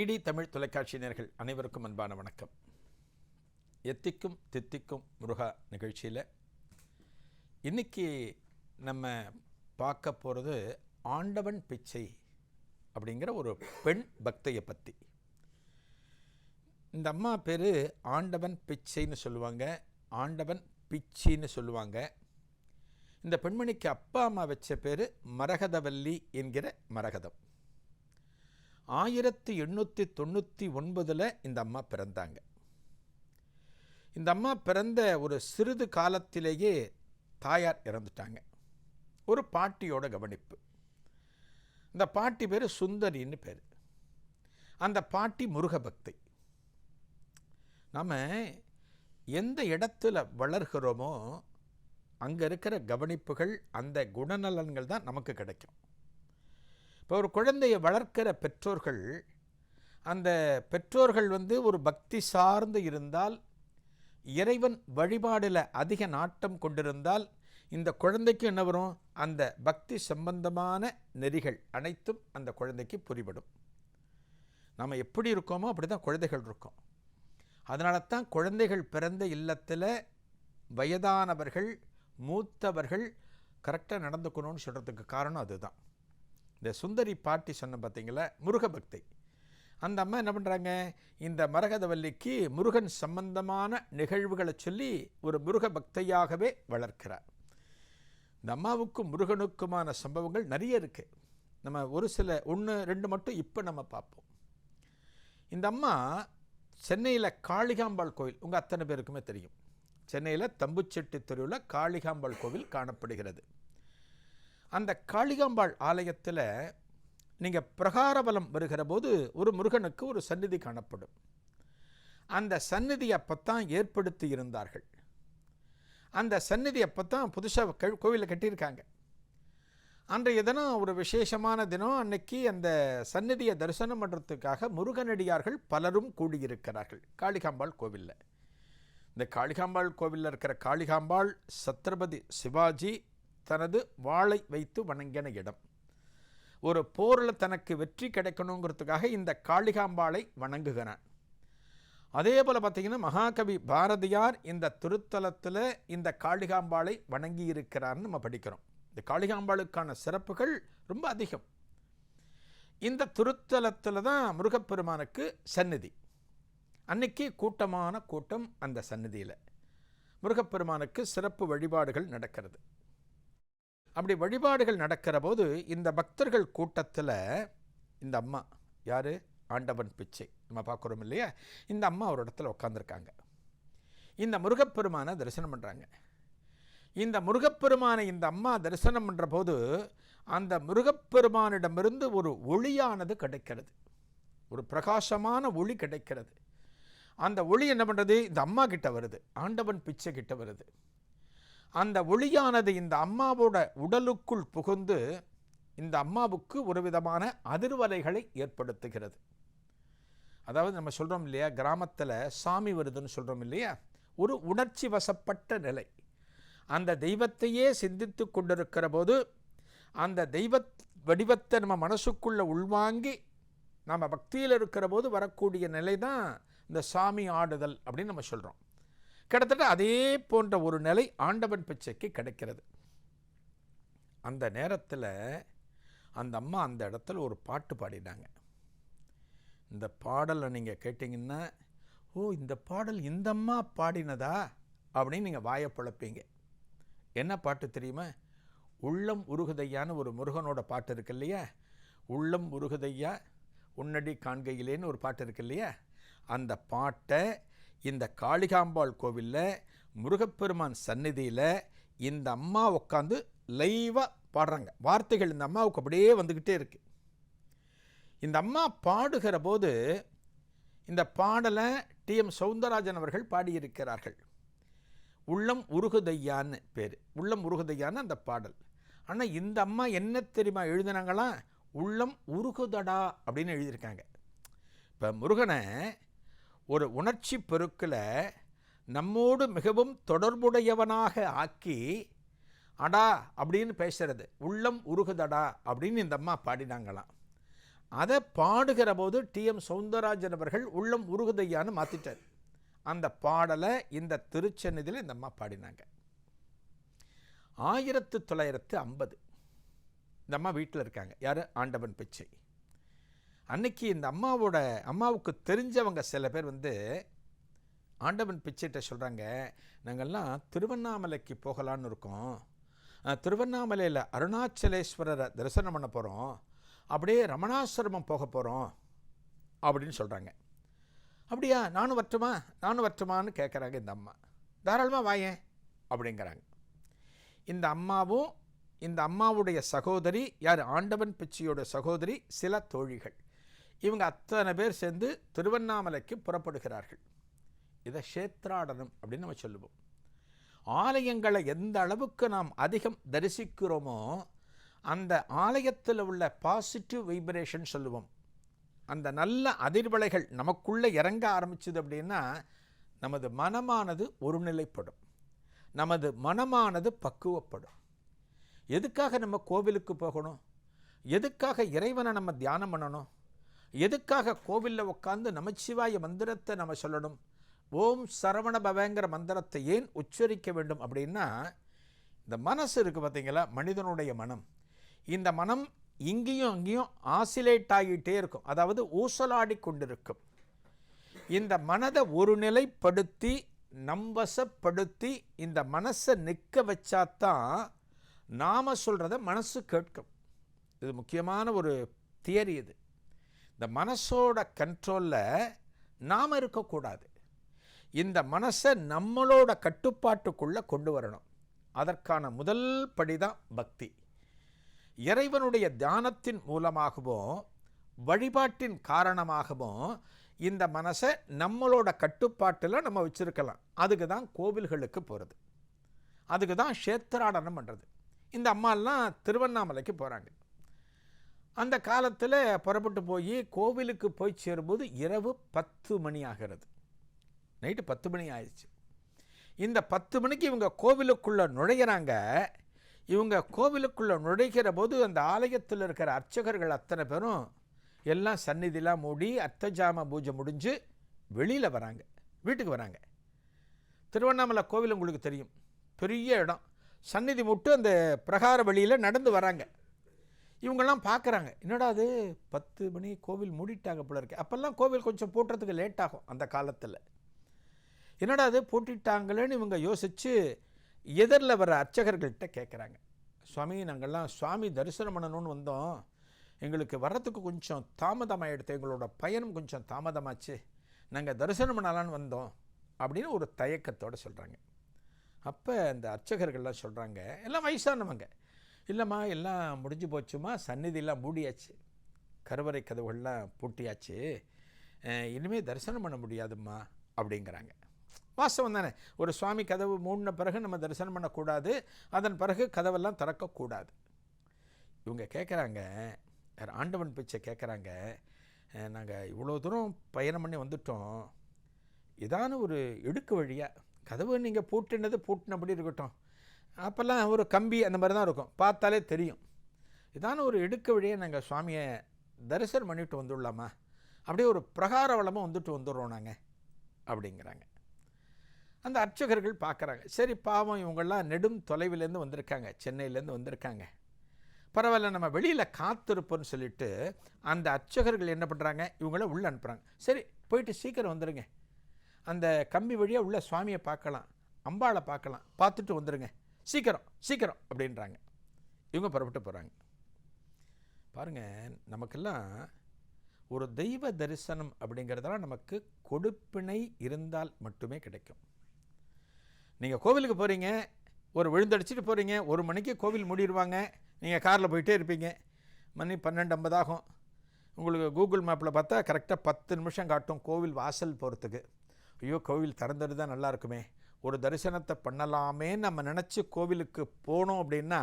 DD Tamil தொலைக்காட்சி நேர்கள் அனைவருக்கும் அன்பான வணக்கம். எத்திக்கும் தித்திக்கும் முருகா நிகழ்ச்சியில் இன்றைக்கி நம்ம பார்க்க போகிறது ஆண்டவன் பிச்சை அப்படிங்கிற ஒரு பெண் பக்தையை பற்றி இந்த அம்மா பேர் ஆண்டவன் பிச்சைன்னு சொல்லுவாங்க ஆண்டவன் பிச்சின்னு சொல்லுவாங்க. இந்த பெண்மணிக்கு அப்பா அம்மா வச்ச பேர் மரகதவல்லி என்கிற மரகதம். ஆயிரத்தி எண்ணூற்றி தொண்ணூற்றி ஒன்பதில் இந்த அம்மா பிறந்தாங்க. இந்த அம்மா பிறந்த ஒரு சிறிது காலத்திலேயே தாயார் இறந்துட்டாங்க. ஒரு பாட்டியோட கவனிப்பு. இந்த பாட்டி பேர் சுந்தரின்னு பேர். அந்த பாட்டி முருகபக்தி. நாம் எந்த இடத்துல வளர்கிறோமோ அங்கே இருக்கிற கவனிப்புகள் அந்த குணநலன்கள் தான் நமக்கு கிடைக்கும். இப்போ ஒரு குழந்தையை வளர்க்கிற பெற்றோர்கள் அந்த பெற்றோர்கள் வந்து ஒரு பக்தி சார்ந்து இருந்தால் இறைவன் வழிபாடில் அதிக நாட்டம் கொண்டிருந்தால் இந்த குழந்தைக்கு என்ன வரும்? அந்த பக்தி சம்பந்தமான நெறிகள் அனைத்தும் அந்த குழந்தைக்கு புரிபடும். நம்ம எப்படி இருக்கோமோ அப்படி தான் குழந்தைகள் இருக்கோம். அதனால தான் குழந்தைகள் பிறந்த இல்லத்தில் வயதானவர்கள் மூத்தவர்கள் கரெக்டாக நடந்துக்கணும்னு சொல்கிறதுக்கு காரணம் அதுதான். இந்த சுந்தரி பாட்டி சொன்ன பார்த்தீங்களா முருகபக்தி. அந்த அம்மா என்ன பண்ணுறாங்க இந்த மரகதவல்லிக்கு முருகன் சம்பந்தமான நிகழ்வுகளை சொல்லி ஒரு முருக பக்தையாகவே வளர்க்கிறார். இந்த அம்மாவுக்கும் முருகனுக்குமான சம்பவங்கள் நிறைய இருக்குது நம்ம ஒரு சில ஒன்று ரெண்டு மட்டும் இப்போ நம்ம பார்ப்போம். இந்த அம்மா சென்னையில் காளிகாம்பாள் கோவில் உங்கள் அத்தனை பேருக்குமே தெரியும். சென்னையில் தம்புச்செட்டி தெருவில் காளிகாம்பாள் கோவில் காணப்படுகிறது. அந்த காளிகாம்பாள் ஆலயத்தில் நீங்கள் பிரகாரபலம் வருகிற போது ஒரு முருகனுக்கு ஒரு சந்நிதி காணப்படும். அந்த சந்நிதி அப்போத்தான் ஏற்படுத்தி இருந்தார்கள். அந்த சந்நிதி அப்போத்தான் புதுசாக கோவிலில் கட்டியிருக்காங்க. அன்றைய தினம் ஒரு விசேஷமான தினம். அன்னைக்கு அந்த சந்நிதியை தரிசனம் பண்ணுறதுக்காக முருகனடியார்கள் பலரும் கூடியிருக்கிறார்கள் காளிகாம்பாள் கோவிலில். இந்த காளிகாம்பாள் கோவிலில் இருக்கிற காளிகாம்பாள் சத்ரபதி சிவாஜி தனது வாளை வைத்து வணங்கின இடம். ஒரு போரில் தனக்கு வெற்றி கிடைக்கணுங்கிறதுக்காக இந்த காளிகாம்பாளை வணங்குகிறான். அதே போல் பார்த்தீங்கன்னா மகாகவி பாரதியார் இந்த திருத்தலத்தில் இந்த காளிகாம்பாளை வணங்கி இருக்கிறார்னு நம்ம படிக்கிறோம். இந்த காளிகாம்பாளுக்கான சிறப்புகள் ரொம்ப அதிகம். இந்த திருத்தலத்தில் தான் முருகப்பெருமானுக்கு சந்நிதி. அன்னைக்கு கூட்டமான கூட்டம் அந்த சந்நிதியில். முருகப்பெருமானுக்கு சிறப்பு வழிபாடுகள் நடக்கிறது. அப்படி வழிபாடுகள் நடக்கிற போது இந்த பக்தர்கள் கூட்டத்தில் இந்த அம்மா யார்? ஆண்டவன் பிச்சை. நம்ம பார்க்குறோம் இல்லையா? இந்த அம்மா ஒரு இடத்துல உட்காந்துருக்காங்க இந்த முருகப்பெருமானை தரிசனம் பண்ணுறாங்க இந்த முருகப்பெருமானை இந்த அம்மா தரிசனம் பண்ணுற போது அந்த முருகப்பெருமானிடமிருந்து ஒரு ஒளியானது கிடைக்கிறது. ஒரு பிரகாசமான ஒளி கிடைக்கிறது. அந்த ஒளி என்ன பண்ணுறது இந்த அம்மா கிட்ட வருது. ஆண்டவன் பிச்சை கிட்ட வருது. அந்த ஒளியானது இந்த அம்மாவோட உடலுக்குள் புகுந்து இந்த அம்மாவுக்கு ஒரு விதமான அதிர்வலைகளை ஏற்படுத்துகிறது. அதாவது நம்ம சொல்கிறோம் இல்லையா கிராமத்தில் சாமி வருதுன்னு சொல்கிறோம் இல்லையா ஒரு உணர்ச்சி வசப்பட்ட நிலை. அந்த தெய்வத்தையே சிந்தித்து கொண்டிருக்கிற போது அந்த தெய்வ வடிவத்தை நம்ம மனசுக்குள்ளே உள்வாங்கி நம்ம பக்தியில் இருக்கிற போது வரக்கூடிய நிலை தான் இந்த சாமி ஆடுதல் அப்படின்னு நம்ம சொல்கிறோம் கிட்டத்தட்ட அதே போன்ற ஒரு நிலை ஆண்டவன் பிச்சைக்கு கிடைக்கிறது. அந்த நேரத்தில் அந்த அம்மா அந்த இடத்துல ஒரு பாட்டு பாடினாங்க. இந்த பாடலை நீங்கள் கேட்டிங்கன்னா ஓ இந்த பாடல் இந்த அம்மா பாடினதா? அப்படின்னு நீங்கள் வாயை பிழப்பீங்க. என்ன பாட்டு தெரியுமா? உள்ளம் உருகுதையான ஒரு முருகனோட பாட்டு இருக்கு இல்லையா? உள்ளம் உருகுதையா? உன்னடி காண்கையிலேன்னு ஒரு பாட்டு இருக்கு இல்லையா? அந்த பாட்டை இந்த காளிகாம்பாள் கோவிலில் முருகப்பெருமான் சந்நிதியில் இந்த அம்மா உட்காந்து லைவாக பாடுறாங்க. வார்த்தைகள் இந்த அம்மாவுக்கு அப்படியே வந்துக்கிட்டே இருக்குது இந்த அம்மா பாடுகிற போது இந்த பாடலை டி. எம். சவுந்தரராஜன் அவர்கள் பாடியிருக்கிறார்கள். உள்ளம் உருகுதையான்னு பேர். உள்ளம் உருகுதையான்னு அந்த பாடல். ஆனால் இந்த அம்மா என்ன தெரியுமா எழுதினாங்களாம் உள்ளம் உருகுதடா அப்படின்னு எழுதியிருக்காங்க. இப்போ முருகனை ஒரு உணர்ச்சி பெருக்கில் நம்மோடு மிகவும் தொடர்புடையவனாக ஆக்கி அடா அப்படின்னு பேசுகிறது உள்ளம் உருகுதடா அப்படின்னு இந்த அம்மா பாடினாங்களாம். அதை பாடுகிற போது டிஎம் சவுந்தரராஜன் அவர்கள் உள்ளம் உருகுதையான்னு மாற்றிட்டார் அந்த பாடலை இந்த திருச்சென்னிதில் இந்த அம்மா பாடினாங்க. ஆயிரத்து தொள்ளாயிரத்து ஐம்பது. இந்த அம்மா வீட்டில் இருக்காங்க. யார்? ஆண்டவன் பிச்சை. அன்னைக்கு இந்த அம்மாவோட அம்மாவுக்கு தெரிஞ்சவங்க சில பேர் வந்து ஆண்டவன் பிச்சைட்ட சொல்கிறாங்க நாங்கள்லாம் திருவண்ணாமலைக்கு போகலான்னு இருக்கோம். திருவண்ணாமலையில் அருணாச்சலேஸ்வரரை தரிசனம் பண்ண போகிறோம் அப்படியே ரமணாசிரமம் போக போகிறோம் அப்படின்னு சொல்கிறாங்க அப்படியா? நானும் வரட்டுமா? நானும் வரட்டுமான்னு கேட்குறாங்க இந்த அம்மா. தாராளமாக வாயேன். அப்படிங்கிறாங்க. இந்த அம்மாவும் இந்த அம்மாவுடைய சகோதரி யார்? ஆண்டவன் பிச்சையோட சகோதரி சில தோழிகள். இவங்க அத்தனை பேர் சேர்ந்து திருவண்ணாமலைக்கு புறப்படுகிறார்கள். இதை க்ஷேத்ராடனம் அப்படின்னு நம்ம சொல்லுவோம். ஆலயங்களை எந்த அளவுக்கு நாம் அதிகம் தரிசிக்கிறோமோ அந்த ஆலயத்தில் உள்ள பாசிட்டிவ் வைப்ரேஷன் சொல்லுவோம். அந்த நல்ல அதிர்வலைகள் நமக்குள்ளே இறங்க ஆரம்பிச்சது அப்படின்னா நமது மனமானது ஒருநிலைப்படும். நமது மனமானது பக்குவப்படும். எதுக்காக நம்ம கோவிலுக்கு போகணும்? எதுக்காக இறைவனை நம்ம தியானம் பண்ணணும்? எதுக்காக கோவிலில் உட்காந்து நமச்சிவாய மந்திரத்தை நம்ம சொல்லணும்? ஓம் சரவண பவங்கிற மந்திரத்தை ஏன் உச்சரிக்க வேண்டும் அப்படின்னா இந்த மனசு இருக்குது பார்த்தீங்களா மனிதனுடைய மனம். இந்த மனம் இங்கேயும் அங்கேயும் ஆசிலேட் ஆகிட்டே இருக்கும். அதாவது ஊசலாடி கொண்டிருக்கும். இந்த மனதை ஒரு நிலைப்படுத்தி நம்பசப்படுத்தி இந்த மனசை நிற்க வச்சாதான் நாம் சொல்கிறத மனசு கேட்கும். இது முக்கியமான ஒரு தியரி இது. இந்த மனசோட கண்ட்ரோலில் நாம் இருக்கக்கூடாது. இந்த மனசை நம்மளோட கட்டுப்பாட்டுக்குள்ளே கொண்டு வரணும். அதற்கான முதல் படி தான் பக்தி. இறைவனுடைய தியானத்தின் மூலமாகவும் வழிபாட்டின் காரணமாகவும் இந்த மனசை நம்மளோட கட்டுப்பாட்டில் நம்ம வச்சுருக்கலாம். அதுக்கு தான் கோவில்களுக்கு போகிறது அதுக்கு தான் க்ஷேத்திராடனம் பண்ணுறது இந்த அம்மாலாம் திருவண்ணாமலைக்கு போகிறாங்க அந்த காலத்தில் புறப்பட்டு போய் கோவிலுக்கு போய் சேரும்போது இரவு பத்து மணி ஆகிறது நைட்டு பத்து மணி ஆயிடுச்சு. இந்த பத்து மணிக்கு இவங்க கோவிலுக்குள்ளே நுழையிறாங்க. இவங்க கோவிலுக்குள்ளே நுழைகிற போது அந்த ஆலயத்தில் இருக்கிற அர்ச்சகர்கள் அத்தனை பேரும் எல்லாம் சந்நிதிலாம் மூடி அர்த்தஜாம பூஜை முடிஞ்சு வெளியில் வராங்க. வீட்டுக்கு வராங்க. திருவண்ணாமலை கோவில் உங்களுக்கு தெரியும். பெரிய இடம். சந்நிதி மட்டும் அந்த பிரகார வழியில் நடந்து வராங்க. இவங்கெல்லாம் பார்க்குறாங்க. என்னடா அது? பத்து மணி கோவில் மூடிட்டாங்க போல இருக்கு. அப்போல்லாம் கோவில் கொஞ்சம் போட்டுறதுக்கு லேட் ஆகும் அந்த காலத்தில். என்னடா அது? போட்டிட்டாங்களேன்னு இவங்க யோசித்து எதிரில் வர அர்ச்சகர்கள்ட்ட கேட்குறாங்க சுவாமி நாங்கள்லாம் சுவாமி தரிசனம் பண்ணணும்னு வந்தோம். எங்களுக்கு வர்றதுக்கு கொஞ்சம் தாமதமாகிடுது எங்களோட பயணம் கொஞ்சம் தாமதமாச்சு. நாங்கள் தரிசனம் பண்ணலான்னு வந்தோம். அப்படின்னு ஒரு தயக்கத்தோடு சொல்கிறாங்க அப்போ அந்த அர்ச்சகர்கள்லாம் சொல்கிறாங்க எல்லாம் வயசானவங்க. இல்லைம்மா எல்லாம் முடிஞ்சு போச்சுமா சந்நிதியெல்லாம் மூடியாச்சு. கருவறை கதவுகள்லாம் பூட்டியாச்சு. இனிமேல் தரிசனம் பண்ண முடியாதும்மா அப்படிங்கிறாங்க. வாஸ்தவம் தானே. ஒரு சுவாமி கதவு மூடின பிறகு நம்ம தரிசனம் பண்ணக்கூடாது அதன் பிறகு கதவெல்லாம் திறக்கக்கூடாது. இவங்க கேட்குறாங்க ஆண்டவன் பிச்சை கேட்குறாங்க நாங்கள் இவ்வளோ தூரம் பயணம் பண்ணி வந்துட்டோம். இதான ஒரு இடுக்கு வழியாக கதவு நீங்கள் பூட்டினது பூட்டினபடி இருக்கட்டும். அப்போல்லாம் ஒரு கம்பி அந்த மாதிரி தான் இருக்கும். பார்த்தாலே தெரியும். இதான ஒரு இடுக்க வழியே நாங்கள் சுவாமியை தரிசனம் பண்ணிட்டு வந்துடலாமா? அப்படியே ஒரு பிரகார வளமாக வந்துட்டு வந்துடுறோம் நாங்கள் அப்படிங்கிறாங்க. அந்த அர்ச்சகர்கள் பார்க்குறாங்க. சரி பாவம் இவங்கெல்லாம் நெடும் தொலைவிலேருந்து வந்திருக்காங்க சென்னையிலேருந்து வந்திருக்காங்க. பரவாயில்ல நம்ம வெளியில் காத்திருப்போம்னு சொல்லிட்டு அந்த அர்ச்சகர்கள் என்ன பண்ணுறாங்க இவங்கள உள்ளே அனுப்புகிறாங்க சரி போயிட்டு சீக்கிரம் வந்துடுங்க அந்த கம்பி வழியாக உள்ள சுவாமியை பார்க்கலாம் அம்பாளை பார்க்கலாம் பார்த்துட்டு வந்துடுங்க சீக்கிரம் சீக்கிரம் அப்படின்றாங்க. இவங்க புறப்பட்டு போகிறாங்க பாருங்கள் நமக்கெல்லாம் ஒரு தெய்வ தரிசனம் அப்படிங்கிறதெல்லாம் நமக்கு கொடுப்பினை இருந்தால் மட்டுமே கிடைக்கும். நீங்கள் கோவிலுக்கு போகிறீங்க ஒரு விழுந்தடிச்சிட்டு போகிறீங்க ஒரு மணிக்கு கோவில் மூடிடுவாங்க நீங்கள் காரில் போயிட்டே இருப்பீங்க. மணி பன்னெண்டு ஐம்பது ஆகும். உங்களுக்கு கூகுள் மேப்பில் பார்த்தா கரெக்டாக பத்து நிமிஷம் காட்டும் கோவில் வாசல் போகிறதுக்கு ஐயோ கோவில் திறந்துட்டு தான் நல்லா இருக்குமே. ஒரு தரிசனத்தை பண்ணலாமே நம்ம நினச்சி கோவிலுக்கு போனோம் அப்படின்னா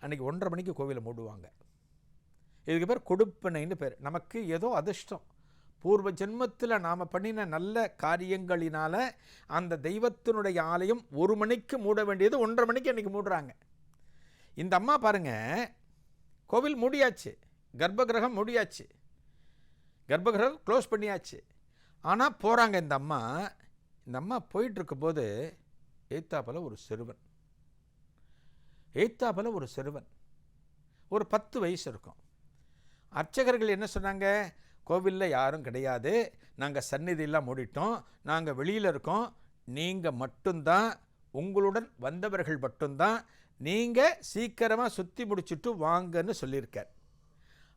அன்றைக்கி ஒன்றரை மணிக்கு கோவிலை மூடுவாங்க. இதுக்கு பேர் கொடுப்பனைன்னு பேர். நமக்கு ஏதோ அதிர்ஷ்டம். பூர்வ ஜென்மத்தில் நாம் பண்ணின நல்ல காரியங்களினால் அந்த தெய்வத்தினுடைய ஆலயம் ஒரு மணிக்கு மூட வேண்டியது ஒன்றரை மணிக்கு அன்றைக்கி மூடுறாங்க. இந்த அம்மா பாருங்க கோவில் மூடியாச்சு. கர்ப்பகிரகம் மூடியாச்சு. கர்ப்பகிரகம் க்ளோஸ் பண்ணியாச்சு. ஆனால் போகிறாங்க இந்த அம்மா இந்த அம்மா போயிட்டுருக்கும்போது எய்த்தாப்பில் ஒரு சிறுவன். எய்த்தாப்பில் ஒரு சிறுவன். ஒரு பத்து வயசு இருக்கும். அர்ச்சகர்கள் என்ன சொன்னாங்க? கோவிலில் யாரும் கிடையாது. நாங்கள் சந்நிதியெல்லாம் மூடிட்டோம். நாங்கள் வெளியில் இருக்கோம். நீங்கள் மட்டும்தான் உங்களுடன் வந்தவர்கள் மட்டும்தான் நீங்கள் சீக்கிரமாக சுற்றி முடிச்சுட்டு வாங்கன்னு சொல்லியிருக்கார்.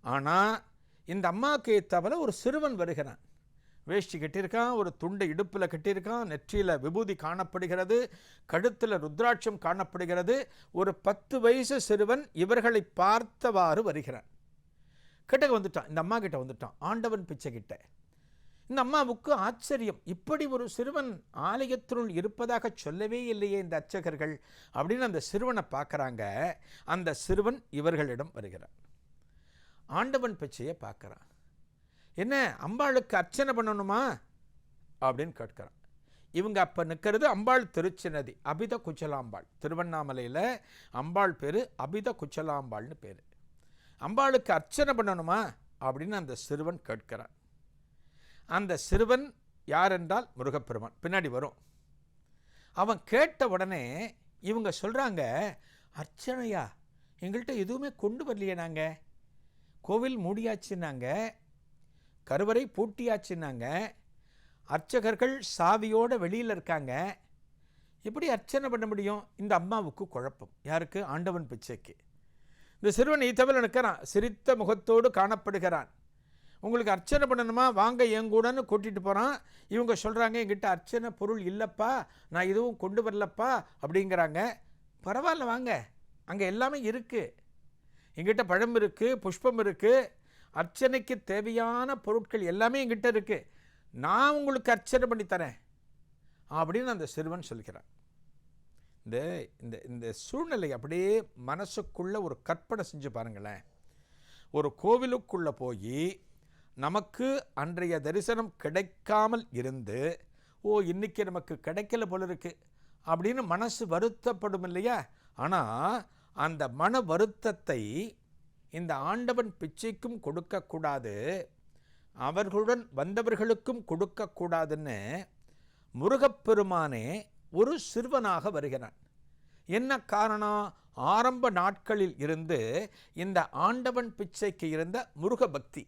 ஆனால் இந்த அம்மாவுக்கு தவிர ஒரு சிறுவன் வருகிறான். வேஷ்டி கட்டியிருக்கான் ஒரு துண்டை இடுப்பில் கட்டியிருக்கான் நெற்றியில் விபூதி காணப்படுகிறது கழுத்தில் ருத்ராட்சம் காணப்படுகிறது. ஒரு பத்து வயசு சிறுவன் இவர்களை பார்த்தவாறு வருகிறான். கிட்டக்க வந்துட்டான் இந்த அம்மா கிட்ட வந்துட்டான் ஆண்டவன் பிச்சை கிட்ட. இந்த அம்மாவுக்கு ஆச்சரியம் இப்படி ஒரு சிறுவன் ஆலயத்தினுள் இருப்பதாக சொல்லவே இல்லையே இந்த அர்ச்சகர்கள் அப்படின்னு அந்த சிறுவனை பார்க்குறாங்க. அந்த சிறுவன் இவர்களிடம் வருகிறான். ஆண்டவன் பிச்சையை பார்க்குறான். என்ன அம்பாளுக்கு அர்ச்சனை பண்ணணுமா? அப்படின்னு கேட்குறான். இவங்க அப்போ நிற்கிறது அம்பாள் திருச்சினதி அபித குச்சலாம்பாள். திருவண்ணாமலையில் அம்பாள் பேர் அபித குச்சலாம்பாள்னு பேர். அம்பாளுக்கு அர்ச்சனை பண்ணணுமா? அப்படின்னு அந்த சிறுவன் கேட்கிறான். அந்த சிறுவன் யார் என்றால் முருகப்பெருமான். பின்னாடி வரும். அவன் கேட்ட உடனே இவங்க சொல்கிறாங்க அர்ச்சனையா எங்கள்கிட்ட எதுவுமே கொண்டு வரலையே நாங்கள் கோவில் மூடியாச்சுன்னாங்க கருவறை பூட்டியாச்சுன்னாங்க. அர்ச்சகர்கள் சாவியோடு வெளியில் இருக்காங்க. எப்படி அர்ச்சனை பண்ண முடியும்? இந்த அம்மாவுக்கு குழப்பம். யாருக்கு? ஆண்டவன் பிச்சைக்கு. இந்த சிறுவன் ஈத்தவல் நிற்கிறான் சிரித்த முகத்தோடு காணப்படுகிறான். உங்களுக்கு அர்ச்சனை பண்ணணுமா? வாங்க என் கூடன்னு கூட்டிகிட்டு போகிறான் இவங்க சொல்கிறாங்க என்கிட்ட அர்ச்சனை பொருள் இல்லைப்பா. நான் எதுவும் கொண்டு வரலப்பா. அப்படிங்கிறாங்க. பரவாயில்ல வாங்க. அங்கே எல்லாமே இருக்குது எங்கிட்ட பழம் இருக்குது புஷ்பம் இருக்குது அர்ச்சனைக்கு தேவையான பொருட்கள் எல்லாமே எங்கிட்ட இருக்குது நான் உங்களுக்கு அர்ச்சனை பண்ணி தரேன். அப்படின்னு அந்த சிறுவன் சொல்கிறான். இந்த இந்த இந்த சூழ்நிலை அப்படியே மனசுக்குள்ளே ஒரு கற்பனை செஞ்சு பாருங்களேன். ஒரு கோவிலுக்குள்ளே போய் நமக்கு அன்றைய தரிசனம் கிடைக்காமல் இருந்து ஓ இன்னைக்கு நமக்கு கிடைக்கல போல இருக்கு அப்படின்னு மனசு வருத்தப்படும் இல்லையா? ஆனால் அந்த மன வருத்தத்தை இந்த ஆண்டவன் பிச்சைக்கும் கொடுக்கக்கூடாது அவர்களுடன் வந்தவர்களுக்கும் கொடுக்கக்கூடாதுன்னு முருகப்பெருமானே ஒரு சிறுவனாக வருகிறான். என்ன காரணம்? ஆரம்ப நாட்களில் இருந்து இந்த ஆண்டவன் பிச்சைக்கு இருந்த முருக பக்தி.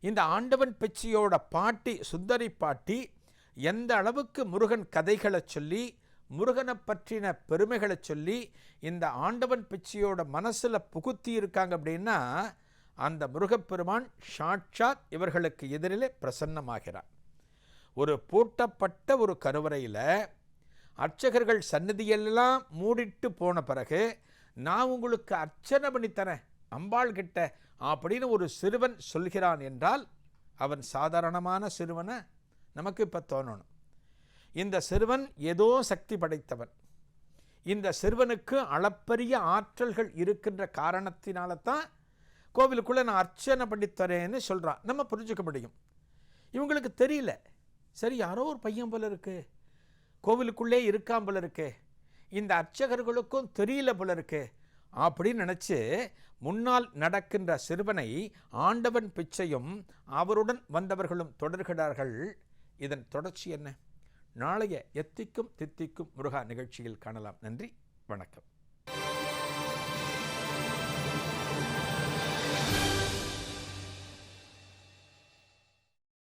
இந்த ஆண்டவன் பிச்சையோட பாட்டி சுந்தரி பாட்டி எந்த அளவுக்கு முருகன் கதைகளை சொல்லி முருகனை பற்றின பெருமைகளை சொல்லி இந்த ஆண்டவன் பிச்சையோட மனசில் புகுத்தி இருக்காங்க அப்படின்னா அந்த முருகப்பெருமான் சாட்சாத் இவர்களுக்கு எதிரிலே பிரசன்னமாகிறார். ஒரு பூட்டப்பட்ட ஒரு கருவறையில் அர்ச்சகர்கள் சன்னதியெல்லாம் மூடிட்டு போன பிறகு நான் உங்களுக்கு அர்ச்சனை பண்ணித்தரேன் அம்பாள் கிட்ட அப்படின்னு ஒரு சிறுவன் சொல்கிறான் என்றால் அவன் சாதாரணமான சிறுவனை? நமக்கு இப்போ தோணணும். இந்த சிறுவன் ஏதோ சக்தி படைத்தவன். இந்த சிறுவனுக்கு அளப்பரிய ஆற்றல்கள் இருக்கின்ற காரணத்தினால தான் கோவிலுக்குள்ளே நான் அர்ச்சனை பண்ணித்தரேன்னு சொல்கிறான் நம்ம புரிஞ்சுக்க முடியும். இவங்களுக்கு தெரியல. சரி யாரோ ஒரு பையன் போல இருக்கு. கோவிலுக்குள்ளே இருக்கான் போல இருக்கு. இந்த அர்ச்சகர்களுக்கும் தெரியல போல இருக்கு. அப்படின்னு நினச்சி முன்னால் நடக்கின்ற சிறுவனை ஆண்டவன் பிச்சையும் அவருடன் வந்தவர்களும் தொடர்கிறார்கள். இதன் தொடர்ச்சி என்ன? நாளைய எத்திக்கும் தித்திக்கும் முருகா நிகழ்ச்சியில் காணலாம். நன்றி. வணக்கம்.